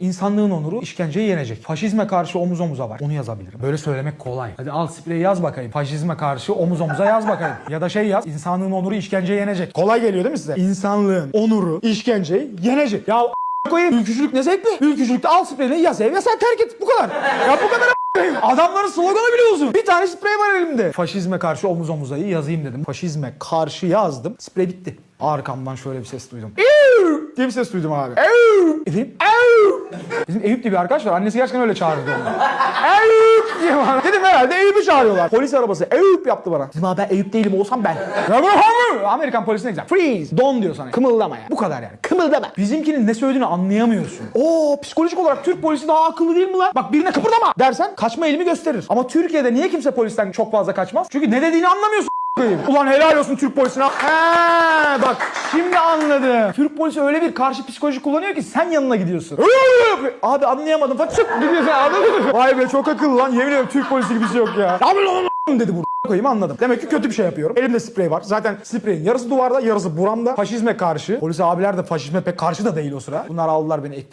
insanlığın onuru işkenceyi yenecek. Faşizme karşı omuz omuza var. Onu yazabilirim. Böyle söylemek kolay. Hadi al spreyi yaz bakayım. Faşizme karşı omuz omuza yaz bakayım. Ya da şey yaz. İnsanlığın onuru işkenceyi yenecek. Kolay geliyor değil mi size? İnsanlığın onuru işkenceyi yenecek. Ya koyayım. Ülkücülük ne zevkli. Ülkücülükte al spreyini yaz ev ya sen terk et. Bu kadar. Ya bu kadar Adamların sloganı biliyorsun. Bir tane sprey var elimde. Faşizme karşı omuz omuzayı yazayım dedim. Faşizme karşı yazdım. Sprey bitti. Arkamdan şöyle bir ses duydum. "Euu!" diye bir ses duydum abi. Euu! Dedim. Bizim Eyüp diye bir arkadaş var. Annesi gerçekten öyle çağırdı onu. Eyüp diye bana. Dedim herhalde Eyüp'ü çağırıyorlar. Polis arabası Eyüp yaptı bana. Dedim abi ben Eyüp değilim olsam ben. Amerikan polisine güzel. Freeze. Don diyor sana. Kımıldama ya. Bu kadar yani. Kımıldama. Bizimkinin ne söylediğini anlayamıyorsun. Oo psikolojik olarak Türk polisi daha akıllı değil mi lan? Bak birine kıpırdama dersen kaçma elimi gösterir. Ama Türkiye'de niye kimse polisten çok fazla kaçmaz? Çünkü ne dediğini anlamıyorsun. Koyayım. Ulan helal olsun Türk polisine. He bak şimdi anladım. Türk polisi öyle bir karşı psikoloji kullanıyor ki sen yanına gidiyorsun. Abi anlayamadım. Façık gidiyorsun anladın? Vay be çok akıllı lan. Yemin ediyorum Türk polisi gibi bir şey yok ya. Abi lan dedi burada koyayım anladım. Demek ki kötü bir şey yapıyorum. Elimde sprey var. Zaten spreyin yarısı duvarda yarısı buramda. Faşizme karşı. Polis abiler de faşizme pek karşı da değil o sıra. Bunlar aldılar beni ek